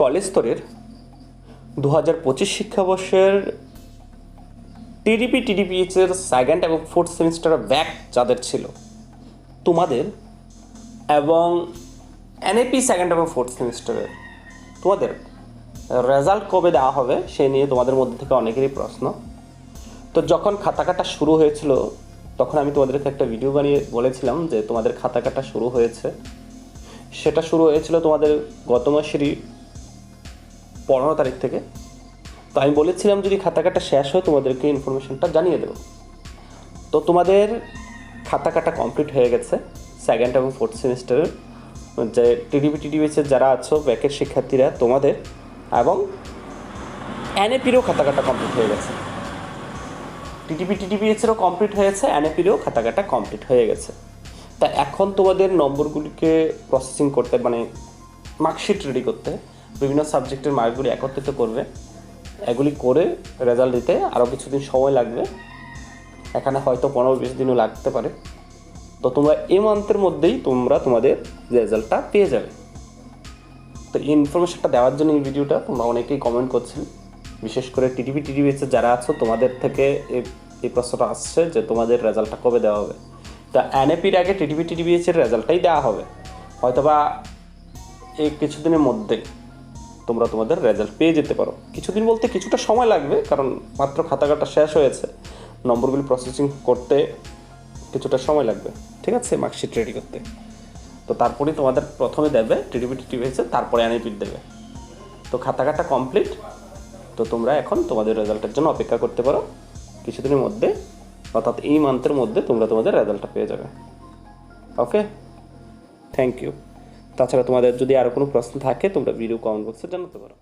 College স্তরের দু হাজার পঁচিশ শিক্ষাবর্ষের টিডিপি টিডিপিএইচের সেকেন্ড এবং ফোর্থ সেমিস্টার ব্যাক যাদের ছিল, তোমাদের এবং এনএপি সেকেন্ড এবং ফোর্থ সেমিস্টারের তোমাদের রেজাল্ট কবে দেওয়া হবে সে নিয়ে তোমাদের মধ্যে থেকে অনেকেরই প্রশ্ন। তো যখন খাতা কাটা শুরু হয়েছিল, তখন আমি তোমাদেরকে একটা ভিডিও বানিয়ে বলেছিলাম যে তোমাদের খাতা কাটা শুরু হয়েছে। সেটা শুরু হয়েছিল তোমাদের গত মাসেরই পনেরো তারিখ থেকে। তো আমি বলেছিলাম যদি খাতা কাটা শেষ হয়, তোমাদেরকে ইনফরমেশনটা জানিয়ে দেবো। তো তোমাদের খাতা কাটা কমপ্লিট হয়ে গেছে সেকেন্ড এবং ফোর্থ সেমিস্টারের যে টিডিপি টিডিবিএসের যারা আছো ব্যাকের শিক্ষার্থীরা, তোমাদের এবং এনএপিরও খাতা কাটা কমপ্লিট হয়ে গেছে। টিটিপি টিটিপিএসেরও কমপ্লিট হয়েছে এনএপিরও খাতা কাটা কমপ্লিট হয়ে গেছে। তা এখন তোমাদের নম্বরগুলিকে প্রসেসিং করতে মানে মার্কশিট রেডি করতে বিভিন্ন সাবজেক্টের মার্কগুলি একত্রিত করবে। এগুলি করে রেজাল্ট দিতে আরও কিছুদিন সময় লাগবে। এখানে হয়তো পনেরো বিশ দিনও লাগতে পারে। তো তোমরা এই মান্থের মধ্যেই তোমরা তোমাদের রেজাল্টটা পেয়ে যাবে। তো এই ইনফরমেশনটা দেওয়ার জন্য এই ভিডিওটা তোমরা অনেকেই কমেন্ট করছেন। বিশেষ করে টিটিভি টিটিভিতে যারা আছো, তোমাদের থেকে এই প্রশ্নটা আসছে যে তোমাদের রেজাল্টটা কবে দেওয়া হবে। তা এনএপির আগে টিটিভি টিটিভিএস এর রেজাল্টটাই দেওয়া হবে। হয়তোবা এই কিছুদিনের মধ্যে তোমরা তোমাদের রেজাল্ট পেয়ে যেতে পারো। কিছুদিন বলতে কিছুটা সময় লাগবে, কারণ মাত্র খাতা কাটা শেষ হয়েছে। নম্বরগুলি প্রসেসিং করতে কিছুটা সময় লাগবে। ঠিক আছে মার্কশিট রেডি করতে। তো তারপরেই তোমাদের প্রথমে দেবে টিডিপি টিটিভিএসে তারপরে এনএপির দেবে। তো খাতা কাটা কমপ্লিট তো তোমরা এখন তোমাদের রেজাল্টের জন্য অপেক্ষা করতে পারো। কিছুদিনের মধ্যে, অর্থাৎ এই মান্থের মধ্যে তোমরা তোমাদের রেজাল্টটা পেয়ে যাবে। ওকে থ্যাংক ইউ তাছাড়া তোমাদের যদি আরও কোনো প্রশ্ন থাকে তোমরা ভিডিও কমেন্ট বক্সে জানাতে পারো।